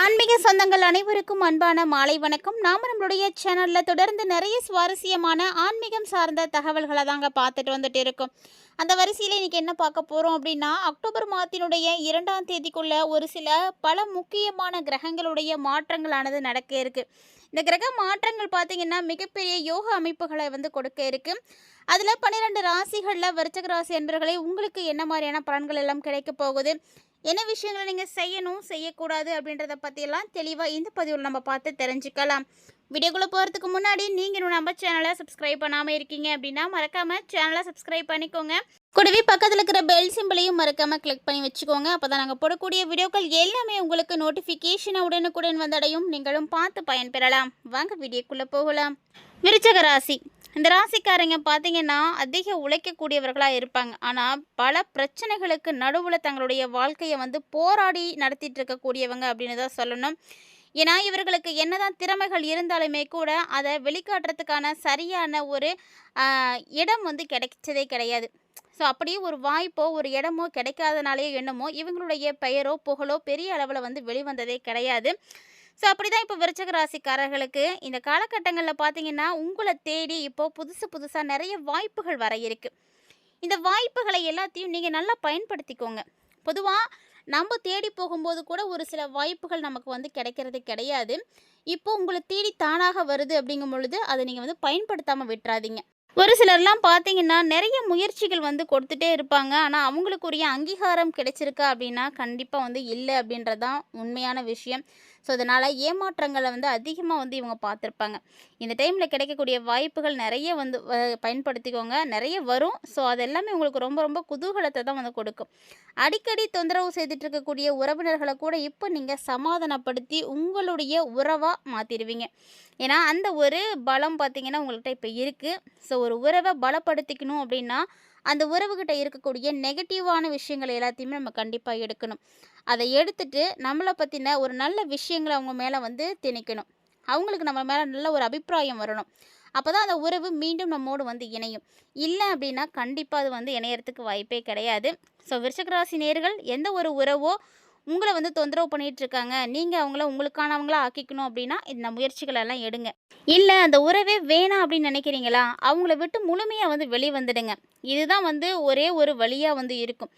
ஆன்மீக சொந்தங்கள் அனைவருக்கும் அன்பான மாலை வணக்கம். நாம நம்மளுடைய சேனலில் தொடர்ந்து நிறைய சுவாரஸ்யமான ஆன்மீகம் சார்ந்த தகவல்களை தாங்க பார்த்துட்டு வந்துட்டு இருக்கோம். அந்த வரிசையில் இன்னைக்கு என்ன பார்க்க போகிறோம் அப்படின்னா அக்டோபர் மாதத்தினுடைய இரண்டாம் தேதிக்குள்ள ஒரு சில பல முக்கியமான கிரகங்களுடைய மாற்றங்களானது நடக்க இருக்கு. இந்த கிரக மாற்றங்கள் பார்த்தீங்கன்னா மிகப்பெரிய யோக அமைப்புகளை வந்து கொடுக்க இருக்குது அதில் பன்னிரெண்டு ராசிகளில் விருச்சக ராசி என்பர்களை உங்களுக்கு என்ன மாதிரியான பலன்கள் எல்லாம் கிடைக்க போகுது? என்ன விஷயங்களை நீங்கள் செய்யணும் செய்யக்கூடாது அப்படின்றத பற்றியெல்லாம் தெளிவாக இந்த பதிவில் நம்ம பார்த்து தெரிஞ்சுக்கலாம். வீடியோக்குள்ளே போகிறதுக்கு முன்னாடி நீங்கள் இன்னும் நம்ம சேனலை சப்ஸ்கிரைப் பண்ணாமல் இருக்கீங்க அப்படின்னா மறக்காமல் சேனலை சப்ஸ்கிரைப் பண்ணிக்கோங்க. கூடவே பக்கத்தில் இருக்கிற பெல் சிம்பிளையும் மறக்காமல் கிளிக் பண்ணி வச்சுக்கோங்க. அப்போ தான் நாங்கள் போடக்கூடிய வீடியோக்கள் எல்லாமே உங்களுக்கு நோட்டிஃபிகேஷனை உடனுக்குடன் வந்தடையும். நீங்களும் பார்த்து பயன்பெறலாம். வாங்க வீடியோக்குள்ளே போகலாம். விருச்சக ராசி. இந்த ராசிக்காரங்க பார்த்தீங்கன்னா அதிக உழைக்கக்கூடியவர்களாக இருப்பாங்க. ஆனால் பல பிரச்சனைகளுக்கு நடுவில் தங்களுடைய வாழ்க்கையை வந்து போராடி நடத்திட்டு இருக்கக்கூடியவங்க அப்படின்னு தான் சொல்லணும். ஏன்னா இவர்களுக்கு என்னதான் திறமைகள் இருந்தாலுமே கூட அதை வெளிக்காட்டுறதுக்கான சரியான ஒரு இடம் வந்து கிடைச்சதே கிடையாது. ஸோ அப்படியே ஒரு வாய்ப்போ ஒரு இடமோ கிடைக்காதனாலேயோ என்னமோ இவங்களுடைய பெயரோ புகழோ பெரிய அளவில் வந்து வெளிவந்ததே கிடையாது. ஸோ அப்படி தான் இப்போ விருச்சக ராசிக்காரர்களுக்கு இந்த காலகட்டங்களில் பார்த்தீங்கன்னா உங்களை தேடி இப்போ புதுசு புதுசாக நிறைய வாய்ப்புகள் வர இருக்கு. இந்த வாய்ப்புகளை எல்லாத்தையும் நீங்கள் நல்லா பயன்படுத்திக்கோங்க. பொதுவாக நம்ம தேடி போகும்போது கூட ஒரு சில வாய்ப்புகள் நமக்கு வந்து கிடைக்கிறது கிடையாது. இப்போ உங்களை தேடி தானாக வருது அப்படிங்கும் பொழுது அதை நீங்கள் வந்து பயன்படுத்தாமல் விட்டுறாதீங்க. ஒரு சிலர்லாம் பார்த்தீங்கன்னா நிறைய முயற்சிகள் வந்து கொடுத்துட்டே இருப்பாங்க. ஆனால் அவங்களுக்குரிய அங்கீகாரம் கிடைச்சிருக்கா அப்படின்னா கண்டிப்பாக வந்து இல்லை அப்படின்றதான் உண்மையான விஷயம். ஸோ அதனால் ஏமாற்றங்களை வந்து அதிகமாக வந்து இவங்க பார்த்துருப்பாங்க. இந்த டைமில் கிடைக்கக்கூடிய வாய்ப்புகள் நிறைய வந்து பயன்படுத்திக்கோங்க. நிறைய வரும். ஸோ அது எல்லாமே உங்களுக்கு ரொம்ப ரொம்ப குதூகலத்தை தான் வந்து கொடுக்கும். அடிக்கடி தொந்தரவு செய்துட்டு இருக்கக்கூடிய உறவினர்களை கூட இப்போ நீங்கள் சமாதானப்படுத்தி உங்களுடைய உறவாக மாற்றிடுவீங்க ஏன்னா அந்த ஒரு பலம் பார்த்திங்கன்னா உங்கள்கிட்ட இப்போ இருக்குது ஸோ ஒரு உறவை பலப்படுத்திக்கணும் அப்படின்னா அந்த உறவுகிட்ட இருக்கக்கூடிய நெகட்டிவான விஷயங்கள் எல்லாத்தையுமே நம்ம கண்டிப்பாக எடுக்கணும். அதை எடுத்துட்டு நம்மளை பற்றின ஒரு நல்ல விஷயங்களை அவங்க மேலே வந்து திணிக்கணும். அவங்களுக்கு நம்ம மேலே நல்ல ஒரு அபிப்பிராயம் வரணும். அப்போ தான் அந்த உறவு மீண்டும் நம்மோடு வந்து இணையும். இல்லை அப்படின்னா கண்டிப்பாக அது வந்து இணையறதுக்கு வாய்ப்பே கிடையாது. ஸோ விருஷகராசி நேர்கள் எந்த ஒரு உறவோ உங்களை வந்து தொந்தரவு பண்ணிட்டு இருக்காங்க நீங்கள் அவங்கள உங்களுக்கானவங்களா ஆக்கிக்கணும் அப்படின்னா இந்த முயற்சிகள் எல்லாம் எடுங்க. இல்லை அந்த உறவே வேணாம் அப்படின்னு நினைக்கிறீங்களா? அவங்கள விட்டு முழுமையாக வந்து வெளிவந்துடுங்க. இதுதான் வந்து ஒரே ஒரு வழியாக வந்து இருக்கும்.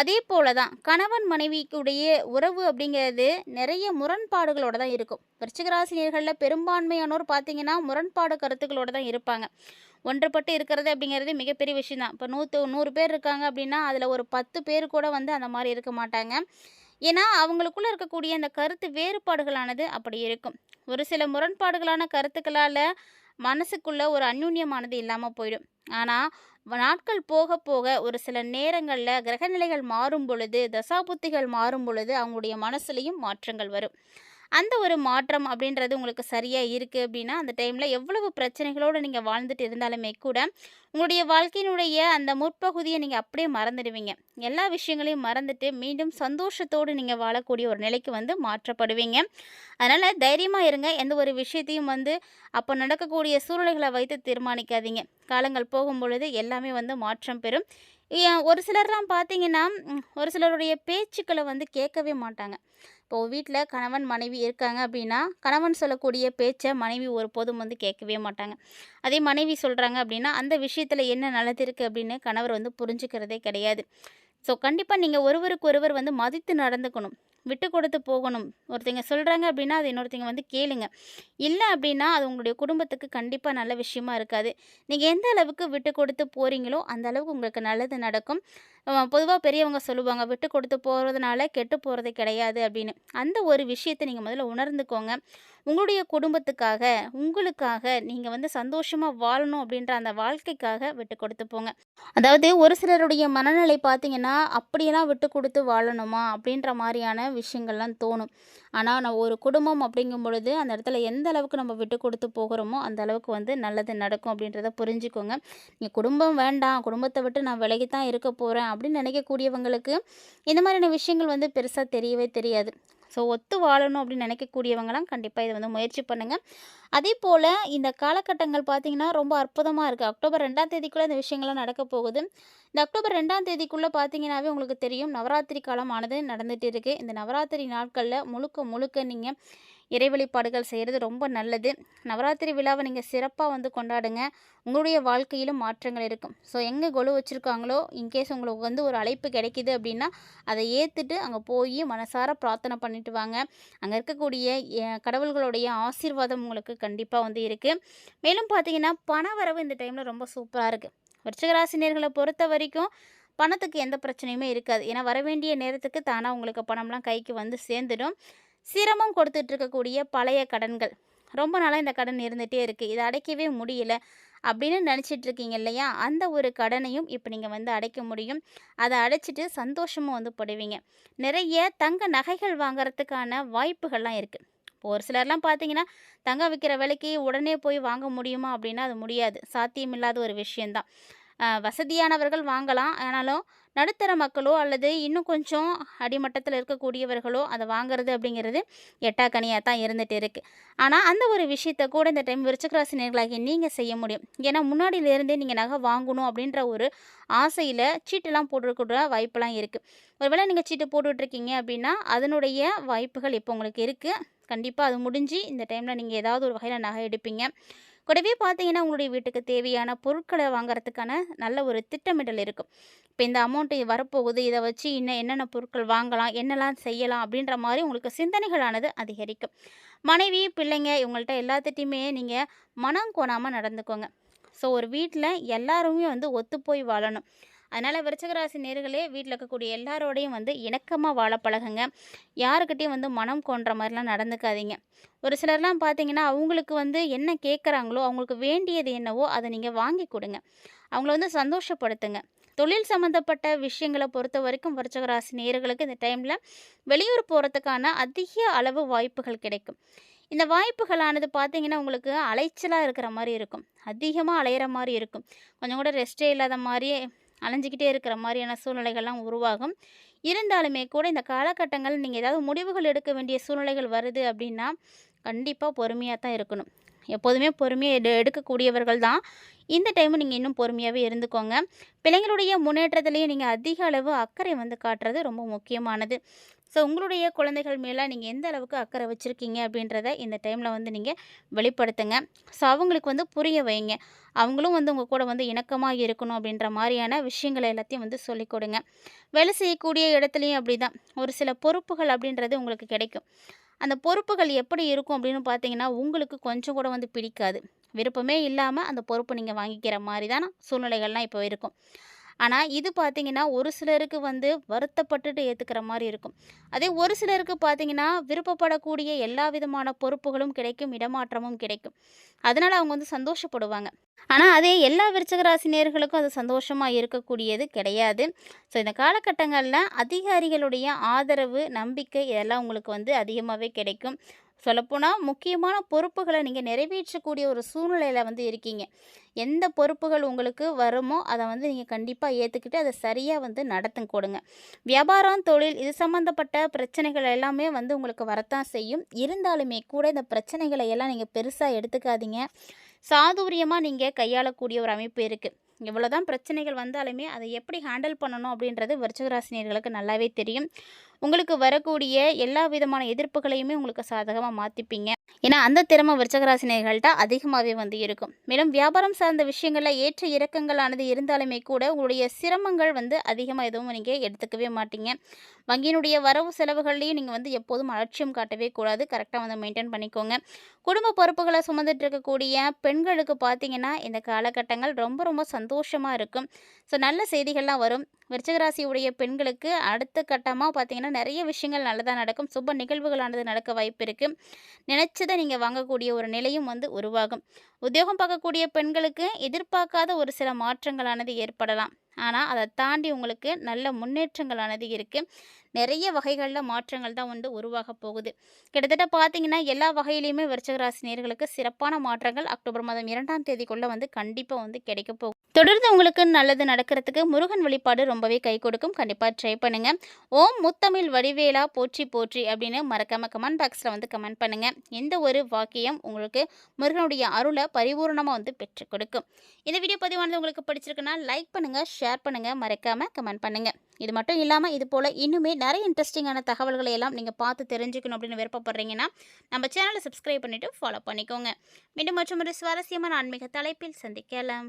அதே போல தான் கணவன் மனைவிக்குடைய உறவு அப்படிங்கிறது நிறைய முரண்பாடுகளோட தான் இருக்கும். விருச்சிகராசினியர்களில் பெரும்பான்மையானோர் பார்த்தீங்கன்னா முரண்பாடு கருத்துக்களோட தான் இருப்பாங்க. ஒன்றுபட்டு இருக்கிறது அப்படிங்கிறது மிகப்பெரிய விஷயம் தான் இப்போ நூற்று நூறு பேர் இருக்காங்க அப்படின்னா அதில் ஒரு பத்து பேர் கூட வந்து அந்த மாதிரி இருக்க மாட்டாங்க. ஏன்னா அவங்களுக்குள்ளே இருக்கக்கூடிய அந்த கருத்து வேறுபாடுகளானது அப்படி இருக்கும். ஒரு சில முரண்பாடுகளான கருத்துக்களால் மனசுக்குள்ளே ஒரு அந்யூன்யமானது இல்லாமல் போயிடும். ஆனால் நாட்கள் போக போக ஒரு சில நேரங்களில் கிரகநிலைகள் மாறும் பொழுது தசாபுத்திகள் மாறும் பொழுது அவங்களுடைய மனசுலையும் மாற்றங்கள் வரும். அந்த ஒரு மாற்றம் அப்படின்றது உங்களுக்கு சரியாக இருக்குது அப்படின்னா அந்த டைமில் எவ்வளவு பிரச்சனைகளோடு நீங்கள் வாழ்ந்துட்டு இருந்தாலுமே கூட உங்களுடைய வாழ்க்கையினுடைய அந்த முற்பகுதியை நீங்கள் அப்படியே மறந்துடுவீங்க. எல்லா விஷயங்களையும் மறந்துட்டு மீண்டும் சந்தோஷத்தோடு நீங்கள் வாழக்கூடிய ஒரு நிலைக்கு வந்து மாற்றப்படுவீங்க. அதனால் தைரியமாக இருங்க. எந்த ஒரு விஷயத்தையும் வந்து அப்போ நடக்கக்கூடிய சூழ்நிலைகளை வைத்து தீர்மானிக்காதீங்க. காலங்கள் போகும் பொழுது எல்லாமே வந்து மாற்றம் பெறும். ஒரு சிலர்லாம் பார்த்தீங்கன்னா ஒரு சிலருடைய பேச்சுக்களை வந்து கேட்கவே மாட்டாங்க. இப்போ வீட்டில் கணவன் மனைவி இருக்காங்க அப்படின்னா கணவன் சொல்லக்கூடிய பேச்சை மனைவி ஒருபோதும் வந்து கேட்கவே மாட்டாங்க. அதே மனைவி சொல்கிறாங்க அப்படின்னா அந்த விஷயத்தில் என்ன நல்லது இருக்குது அப்படின்னு கணவர் வந்து புரிஞ்சுக்கிறதே கிடையாது. ஸோ கண்டிப்பாக நீங்கள் ஒருவருக்கு ஒருவர் வந்து மதித்து நடந்துக்கணும். விட்டு கொடுத்து போகணும். ஒருத்தங்க சொல்கிறாங்க அப்படின்னா அது இன்னொருத்தங்க வந்து கேளுங்க. இல்லை அப்படின்னா அது உங்களுடைய குடும்பத்துக்கு கண்டிப்பாக நல்ல விஷயமா இருக்காது. நீங்கள் எந்த அளவுக்கு விட்டு கொடுத்து போகிறீங்களோ அந்த அளவுக்கு உங்களுக்கு நல்லது நடக்கும். பொதுவாக பெரியவங்க சொல்லுவாங்க விட்டு கொடுத்து போகிறதுனால கெட்டு போகிறது கிடையாது அப்படின்னு. அந்த ஒரு விஷயத்தை நீங்கள் முதல்ல உணர்ந்துக்கோங்க. உங்களுடைய குடும்பத்துக்காக உங்களுக்காக நீங்கள் வந்து சந்தோஷமாக வாழணும் அப்படின்ற அந்த வாழ்க்கைக்காக விட்டு கொடுத்து போங்க. அதாவது ஒரு சிலருடைய மனநிலை பார்த்தீங்கன்னா அப்படியெல்லாம் விட்டு கொடுத்து வாழணுமா? அப்படின்ற மாதிரியான விஷயங்கள்லாம் தோணும். ஆனால் நான் ஒரு குடும்பம் அப்படிங்கும் பொழுது அந்த இடத்துல எந்த அளவுக்கு நம்ம விட்டு கொடுத்து போகிறோமோ அந்த அளவுக்கு வந்து நல்லது நடக்கும் அப்படின்றத புரிஞ்சுக்கோங்க. நீ குடும்பம் வேண்டாம் குடும்பத்தை விட்டு நான் விலகி தான் இருக்க போகிறேன் அப்படின்னு நினைக்கக்கூடியவங்களுக்கு இந்த மாதிரியான விஷயங்கள் வந்து பெருசாக தெரியவே தெரியாது. ஸோ ஒத்து வாழணும் அப்படின்னு நினைக்கக்கூடியவங்களாம் கண்டிப்பாக இதை வந்து முயற்சி பண்ணுங்கள் அதே போல் இந்த காலகட்டங்கள் பார்த்திங்கன்னா ரொம்ப அற்புதமாக இருக்குது அக்டோபர் ரெண்டாம் தேதிக்குள்ளே இந்த விஷயங்கள்லாம் நடக்க போகுது. இந்த அக்டோபர் ரெண்டாம் தேதிக்குள்ளே பார்த்தீங்கன்னாவே உங்களுக்கு தெரியும் நவராத்திரி காலமானது நடந்துகிட்டு இருக்குது இந்த நவராத்திரி நாட்களில் முழுக்க முழுக்க நீங்கள் இறை வழிபாடுகள் செய்கிறது ரொம்ப நல்லது. நவராத்திரி விழாவை நீங்கள் சிறப்பாக வந்து கொண்டாடுங்க. உங்களுடைய வாழ்க்கையிலும் மாற்றங்கள் இருக்கும். ஸோ எங்கே கொலு வச்சுருக்காங்களோ இன்கேஸ் உங்களுக்கு வந்து ஒரு அழைப்பு கிடைக்கிது அப்படின்னா அதை ஏற்றுட்டு அங்கே போய் மனசார பிரார்த்தனை பண்ணிட்டு வாங்க. அங்கே இருக்கக்கூடிய கடவுள்களுடைய ஆசீர்வாதம் உங்களுக்கு கண்டிப்பாக வந்து இருக்குது மேலும் பார்த்தீங்கன்னா பண வரவு இந்த டைமில் ரொம்ப சூப்பராக இருக்குது விருச்சிகராசினியர்களை பொறுத்த வரைக்கும் பணத்துக்கு எந்த பிரச்சனையுமே இருக்காது. ஏன்னா வர வேண்டிய நேரத்துக்கு தானாக உங்களுக்கு பணம்லாம் கைக்கு வந்து சேர்ந்துடும். சிரமம் கொடுத்துட்டு இருக்கக்கூடிய பழைய கடன்கள். ரொம்ப நாளாக இந்த கடன் இருந்துகிட்டே இருக்குது இதை அடைக்கவே முடியல அப்படின்னு நினச்சிட்டு இருக்கீங்க இல்லையா? அந்த ஒரு கடனையும் இப்போ நீங்கள் வந்து அடைக்க முடியும். அதை அடைச்சிட்டு சந்தோஷமும் வந்து படுவீங்க. நிறைய தங்க நகைகள் வாங்குறதுக்கான வாய்ப்புகள்லாம் இருக்குது இப்போ ஒரு சிலர்லாம் பார்த்தீங்கன்னா தங்கம் விற்கிற விலைக்கு உடனே போய் வாங்க முடியுமா அப்படின்னா அது முடியாது. சாத்தியமில்லாத ஒரு விஷயந்தான் வசதியானவர்கள் வாங்கலாம். ஆனாலும் நடுத்தர மக்களோ அல்லது இன்னும் கொஞ்சம் அடிமட்டத்தில் இருக்கக்கூடியவர்களோ அதை வாங்குறது அப்படிங்கிறது எட்டாக்கனியாக தான் இருந்துகிட்டு இருக்குது ஆனால் அந்த ஒரு விஷயத்தை கூட இந்த டைம் விருச்சக்கராசினியர்களாகி நீங்கள் செய்ய முடியும். ஏன்னா முன்னாடியிலேருந்தே நீங்கள் நகை வாங்கணும் அப்படின்ற ஒரு ஆசையில் சீட்டெல்லாம் போட்டுக்கூட வாய்ப்பெல்லாம் இருக்குது ஒருவேளை நீங்கள் சீட்டு போட்டுட்ருக்கீங்க அப்படின்னா அதனுடைய வாய்ப்புகள் இப்போ உங்களுக்கு இருக்குது கண்டிப்பாக அது முடிஞ்சு இந்த டைமில் நீங்கள் ஏதாவது ஒரு வகையில் நகை எடுப்பீங்க. கூடவே பார்த்தீங்கன்னா உங்களுடைய வீட்டுக்கு தேவையான பொருட்களை வாங்குறதுக்கான நல்ல ஒரு திட்டமிடல் இருக்கும். இப்போ இந்த அமௌண்ட்டு வரப்போகுது இதை வச்சு இன்னும் என்னென்ன பொருட்கள் வாங்கலாம் என்னெல்லாம் செய்யலாம் அப்படின்ற மாதிரி உங்களுக்கு சிந்தனைகளானது அதிகரிக்கும். மனைவி பிள்ளைங்க இவங்கள்ட்ட எல்லாத்திட்டையுமே நீங்கள் மனம் கோணாமல் நடந்துக்கோங்க. ஸோ ஒரு வீட்டில் எல்லாருமே வந்து ஒத்து போய் வாழணும். அதனால் விருச்சகராசி நேர்களே வீட்டில் இருக்கக்கூடிய எல்லாரோடையும் வந்து இணக்கமாக வாழ பழகுங்க. யாருக்கிட்டையும் வந்து மனம் கொன்ற மாதிரிலாம் நடந்துக்காதீங்க. ஒரு சிலர்லாம் பார்த்தீங்கன்னா அவங்களுக்கு வந்து என்ன கேட்குறாங்களோ அவங்களுக்கு வேண்டியது என்னவோ அதை நீங்கள் வாங்கி கொடுங்க. அவங்கள வந்து சந்தோஷப்படுத்துங்க. தொழில் சம்மந்தப்பட்ட விஷயங்களை பொறுத்த வரைக்கும் விருச்சகராசி நேர்களுக்கு இந்த டைமில் வெளியூர் போகிறதுக்கான அதிக அளவு வாய்ப்புகள் கிடைக்கும். இந்த வாய்ப்புகளானது பார்த்தீங்கன்னா உங்களுக்கு அலைச்சலாக இருக்கிற மாதிரி இருக்கும். அதிகமாக அலையிற மாதிரி இருக்கும். கொஞ்சம் கூட ரெஸ்டே இல்லாத மாதிரியே அலைஞ்சிக்கிட்டே இருக்கிற மாதிரியான சூழ்நிலைகள்லாம் உருவாகும். இருந்தாலுமே கூட இந்த காலகட்டங்கள் நீங்கள் ஏதாவது முடிவுகள் எடுக்க வேண்டிய சூழ்நிலைகள் வருது அப்படின்னா கண்டிப்பாக பொறுமையாக தான் இருக்கணும். எப்போதுமே பொறுமையாக எடு எடுக்கக்கூடியவர்கள் தான். இந்த டைமு நீங்கள் இன்னும் பொறுமையாகவே இருந்துக்கோங்க. பிள்ளைங்களுடைய முன்னேற்றத்திலேயே நீங்கள் அதிக அளவு அக்கறை வந்து காட்டுறது ரொம்ப முக்கியமானது. ஸோ உங்களுடைய குழந்தைகள் மேலே நீங்கள் எந்த அளவுக்கு அக்கறை வச்சுருக்கீங்க அப்படின்றத இந்த டைமில் வந்து நீங்கள் வெளிப்படுத்துங்க. ஸோ அவங்களுக்கு வந்து புரிய வைங்க. அவங்களும் வந்து உங்கள் கூட வந்து இணக்கமாக இருக்கணும் அப்படின்ற மாதிரியான விஷயங்களை எல்லாத்தையும் வந்து சொல்லிக் கொடுங்க. வேலை செய்யக்கூடிய இடத்துலையும் அப்படி தான் ஒரு சில பொறுப்புகள் அப்படின்றது உங்களுக்கு கிடைக்கும். அந்த பொறுப்புகள் எப்படி இருக்கும் அப்படின்னு பார்த்தீங்கன்னா உங்களுக்கு கொஞ்சம் கூட வந்து பிடிக்காது. விருப்பமே இல்லாமல் அந்த பொறுப்பை நீங்கள் வாங்கிக்கிற மாதிரி தான் சூழ்நிலைகள்லாம் இப்போ இருக்கும். ஆனால் இது பார்த்திங்கன்னா ஒரு சிலருக்கு வந்து வருத்தப்பட்டுட்டு ஏற்றுக்கிற மாதிரி இருக்கும். அதே ஒரு சிலருக்கு பார்த்தீங்கன்னா விருப்பப்படக்கூடிய எல்லா விதமான பொறுப்புகளும் கிடைக்கும் இடமாற்றமும் கிடைக்கும். அதனால் அவங்க வந்து சந்தோஷப்படுவாங்க. ஆனால் அதே எல்லா விருச்சகராசி நேர்களுக்கும் அது சந்தோஷமாக இருக்கக்கூடியது கிடையாது. ஸோ இந்த காலகட்டங்களில் அதிகாரிகளுடைய ஆதரவு நம்பிக்கை இதெல்லாம் உங்களுக்கு வந்து அதிகமாகவே கிடைக்கும். சொல்லப்போனால் முக்கியமான பொறுப்புகளை நீங்கள் நிறைவேற்றக்கூடிய ஒரு சூழ்நிலையில் வந்து இருக்கீங்க. எந்த பொறுப்புகள் உங்களுக்கு வருமோ அதை வந்து நீங்கள் கண்டிப்பாக ஏற்றுக்கிட்டு அதை சரியாக வந்து நடத்தும் கொடுங்க. வியாபாரம் தொழில் இது சம்மந்தப்பட்ட பிரச்சனைகள் எல்லாமே வந்து உங்களுக்கு வரத்தான் செய்யும். இருந்தாலுமே கூட இந்த பிரச்சனைகளை எல்லாம் நீங்கள் பெருசாக எடுத்துக்காதீங்க. சாதுரியமாக நீங்கள் கையாளக்கூடிய ஒரு அமைப்பு இருக்குது இவ்வளோதான் பிரச்சனைகள் வந்தாலுமே அதை எப்படி ஹேண்டில் பண்ணணும் அப்படின்றது விருச்சகராசினியர்களுக்கு நல்லாவே தெரியும். உங்களுக்கு வரக்கூடிய எல்லா விதமான எதிர்ப்புகளையுமே உங்களுக்கு சாதகமாக மாற்றிப்பீங்க ஏன்னா அந்த திறமை விருச்சகராசினியர்கள்ட்ட அதிகமாகவே வந்து இருக்கும். மேலும் வியாபாரம் சார்ந்த விஷயங்களில் ஏற்ற இறக்கங்களானது இருந்தாலுமே கூட உங்களுடைய சிரமங்கள் வந்து அதிகமாக எதுவும் நீங்கள் எடுத்துக்கவே மாட்டீங்க. வங்கியினுடைய வரவு செலவுகள்லையும் நீங்கள் வந்து எப்போதும் அலட்சியம் காட்டவே கூடாது. கரெக்டாக வந்து மெயின்டைன் பண்ணிக்கோங்க. குடும்ப பொறுப்புகளை சுமந்துட்டு இருக்கக்கூடிய பெண்களுக்கு பார்த்தீங்கன்னா இந்த காலகட்டங்கள் ரொம்ப ரொம்ப சந்தோஷமாக இருக்கும். ஸோ நல்ல செய்திகள்லாம் வரும். விருச்சகராசியுடைய பெண்களுக்கு அடுத்த கட்டமாக பார்த்தீங்கன்னா நிறைய விஷயங்கள் நல்லதாக நடக்கும். சுப நிகழ்வுகளானது நடக்க வாய்ப்பு இருக்குது நினச்சதை நீங்கள் வாங்கக்கூடிய ஒரு நிலையும் வந்து உருவாகும். உத்தியோகம் பார்க்கக்கூடிய பெண்களுக்கு எதிர்பார்க்காத ஒரு சில மாற்றங்களானது ஏற்படலாம். ஆனால் அதை தாண்டி உங்களுக்கு நல்ல முன்னேற்றங்களானது இருக்குது நிறைய வகைகளில் மாற்றங்கள் தான் வந்து உருவாக போகுது. கிட்டத்தட்ட பார்த்தீங்கன்னா எல்லா வகையிலையுமே விருச்சக நேர்களுக்கு சிறப்பான மாற்றங்கள் அக்டோபர் மாதம் இரண்டாம் தேதிக்குள்ளே வந்து கண்டிப்பாக வந்து கிடைக்க போகும் தொடர்ந்து உங்களுக்கு நல்லது நடக்கிறதுக்கு முருகன் வழிபாடு ரொம்பவே கை கொடுக்கும். கண்டிப்பாக ட்ரை பண்ணுங்கள் ஓம் முத்தமிழ் வடிவேலா போற்றி போற்றி அப்படின்னு மறக்காம கமெண்ட் பாக்ஸில் வந்து கமெண்ட் பண்ணுங்கள் எந்த ஒரு வாக்கியம் உங்களுக்கு முருகனுடைய அருளை பரிபூர்ணமாக வந்து பெற்றுக் கொடுக்கும். இந்த வீடியோ பதிவானது உங்களுக்கு பிடிச்சிருக்குன்னா லைக் பண்ணுங்கள் ஷேர் பண்ணுங்கள் மறக்காமல் கமெண்ட் பண்ணுங்கள் இது மட்டும் இல்லாமல் இது போல் இன்னுமே நிறைய இன்ட்ரெஸ்டிங்கான தகவல்களை எல்லாம் நீங்கள் பார்த்து தெரிஞ்சுக்கணும் அப்படின்னு விருப்பப்படுறீங்கன்னா நம்ம சேனலை சப்ஸ்கிரைப் பண்ணிவிட்டு ஃபாலோ பண்ணிக்கோங்க. மீண்டும் மற்றும் ஒரு சுவாரஸ்யமான ஆன்மீக தலைப்பில் சந்திக்கலாம்.